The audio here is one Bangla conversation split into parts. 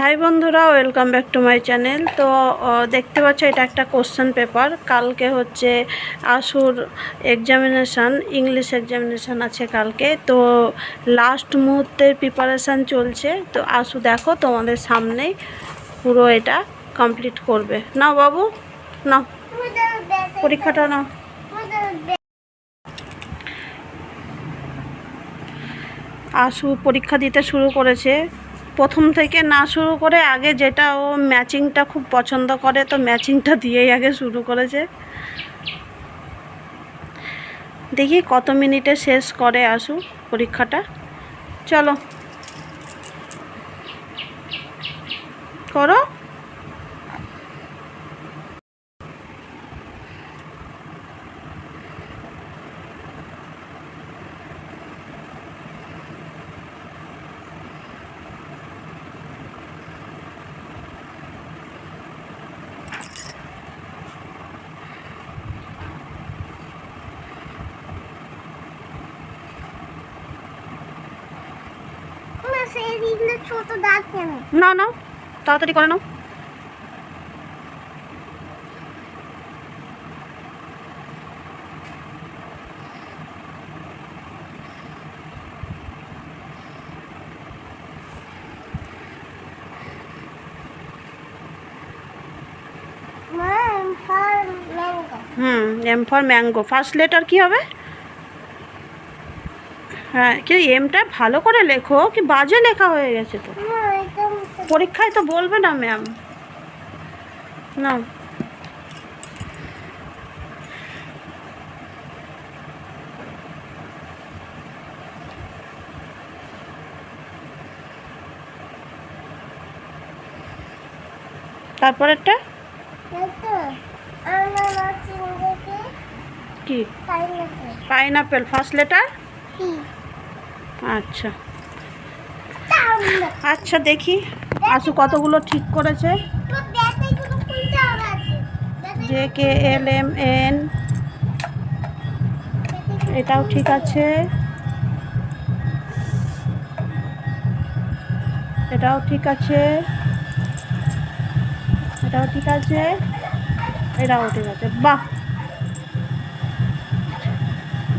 হাই বন্ধুরা welcome back to my channel তো দেখতে পাচ্ছ, এটা একটা কোশ্চেন পেপার কালকে হচ্ছে আসুর এক্সামিনেশান ইংলিশ এক্সামিনেশান আছে কালকে। তো লাস্ট মুহূর্তের প্রিপারেশান চলছে। তো, আসু, দেখো, তোমাদের সামনেই পুরো এটা কমপ্লিট করবে। নাও, বাবু, নাও, পরীক্ষাটা নাও। আশু পরীক্ষা দিতে শুরু করেছে। প্রথম থেকে না শুরু করে আগে যেটা ও ম্যাচিংটা খুব পছন্দ করে, তো ম্যাচিংটা দিয়েই আগে শুরু করেছে। দেখি কত মিনিটে শেষ করে আসু পরীক্ষাটা। চলো। করো। ছোট দাঁত কেন? না না তাড়াতাড়ি করে নাও। হুম M for mango. First letter কি হবে? হ্যাঁ কি এমটা ভালো করে লেখো কি বাজে লেখা হয়ে গেছে তো। পরীক্ষায় তো বলবে না ম্যাম না। তারপরেরটা? তো আমার মাছি দেখে কি পাইনাপেল ফার্স্ট লেটার আচ্ছা। আচ্ছা দেখি। আশু, কতগুলো ঠিক করেছে? J K L M N. এটাও ঠিক আছে। এটাও ঠিক আছে। এটাও ঠিক আছে। এটাও ঠিক আছে। বাহ!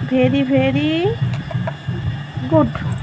Very very. good.